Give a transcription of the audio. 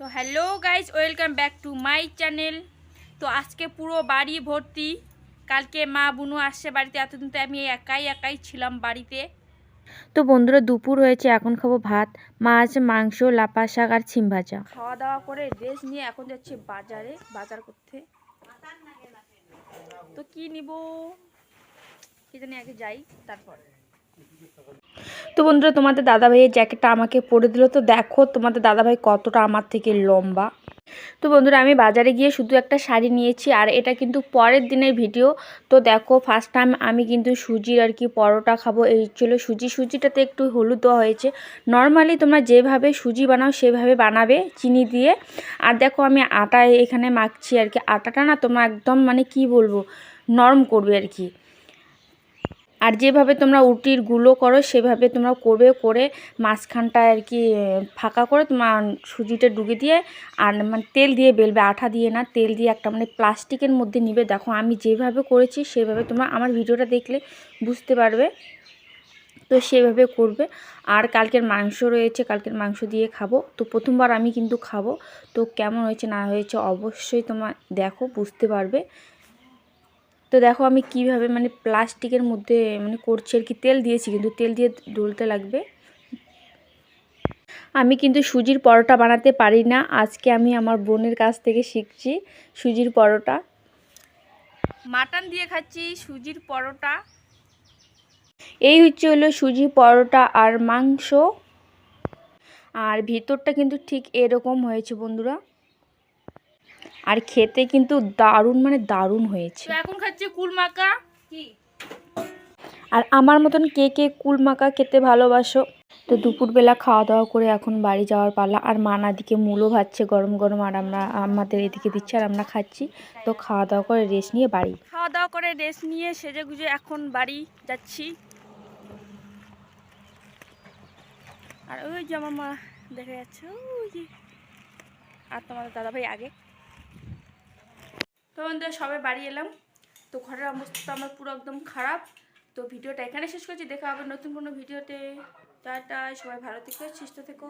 তো hello guys welcome back to my channel. তো আজকে পুরো বাড়ি ভর্তি। কালকে মা বুনু আসছে বাড়িতে এতদিন তো আমি একাই একাই ছিলাম বাড়িতে। তো বন্ধুরা দুপুর হয়েছে এখন খাব ভাত মাছ মাংস লাপা শাক আর ছিম ভাজা। খাওয়া দাওয়া করে ড্রেস নিয়ে এখন যাচ্ছে বাজারে বাজার করতে। তো কি নিব? কি জানি আগে যাই তারপর। তো বন্ধুরা, তোমাদের দাদা ভাইয়ের জ্যাকেটটা আমাকে পরে দিল। তো দেখো, তোমাদের দাদা ভাই কতটা আমার থেকে লম্বা। তো বন্ধুরা, আমি বাজারে গিয়ে শুধু একটা শাড়ি নিয়েছি, আর এটা কিন্তু পরের দিনের ভিডিও। তো দেখো ফার্স্ট টাইম আমি কিন্তু সুজির আর কি পরোটা খাব। এই ছিল সুজি, সুজিটাতে একটু হলুদ দেওয়া হয়েছে। নর্মালি তোমরা যেভাবে সুজি বানাও, সেভাবে বানাবে চিনি দিয়ে। আর দেখো, আমি আটা এখানে মাখছি আর কি। আটাটা না তোমরা একদম মানে কি বলব, নরম করবে আর কি। আর যেভাবে তোমরা উটিরগুলো করো, সেভাবে তোমরা করবে, করে মাঝখানটা আর কি ফাঁকা করে তোমার সুজিটা ডুবে দিয়ে আর মানে তেল দিয়ে বেলবে, আঠা দিয়ে না, তেল দিয়ে একটা মানে প্লাস্টিকের মধ্যে নিবে। দেখো, আমি যেভাবে করেছি, সেভাবে তোমরা আমার ভিডিওটা দেখলে বুঝতে পারবে। তো সেভাবে করবে। আর কালকের মাংস রয়েছে, কালকের মাংস দিয়ে খাব। তো প্রথমবার আমি কিন্তু খাব। তো কেমন হয়েছে, না হয়েছে, অবশ্যই তোমার দেখো, বুঝতে পারবে। তো দেখো আমি কীভাবে মানে প্লাস্টিকের মধ্যে মানে করছি আর কি, তেল দিয়েছি কিন্তু তেল দিয়ে ডলতে লাগবে। আমি কিন্তু সুজির পরোটা বানাতে পারি না, আজকে আমি আমার বোনের কাছ থেকে শিখছি সুজির পরোটা। মাটন দিয়ে খাচ্ছি সুজির পরোটা। এই হচ্ছে হলো সুজি পরোটা আর মাংস। আর ভিতরটা কিন্তু ঠিক এরকম হয়েছে বন্ধুরা। আর খেতে কিন্তু দারুণ মানে দারুণ হয়েছে। এখন খাচ্ছি কুল মাকা কি? আর আমার মতন কে কে কুল মাখা খেতে ভালোবাসো? তো দুপুরবেলা খাওয়া দাওয়া করে এখন বাড়ি যাওয়ার পালা। আর মানা দিকে মূলো ভাজছে গরম গরম আর আমরা আমাদের এদিকে দিচ্ছে আর আমরা খাচ্ছি। তো খাওয়া দাওয়া করে রেস্ট নিয়ে বাড়ি। খাওয়া দাওয়া করে রেস্ট নিয়ে সেজে গুজে এখন বাড়ি যাচ্ছি। আর ওই যে আমার মা দেখা যাচ্ছে ওই যে। আর তোমাদের দাদা ভাই আগে। তো বন্ধুরা, সবাই বাড়ি এলাম। তো ঘরের অবস্থা তো আমার পুরো একদম খারাপ। তো ভিডিওটা এখানে শেষ করছি। দেখা হবে নতুন কোনো ভিডিওতে। টাটা, সবাই ভালো থেকো, সুস্থ থেকো।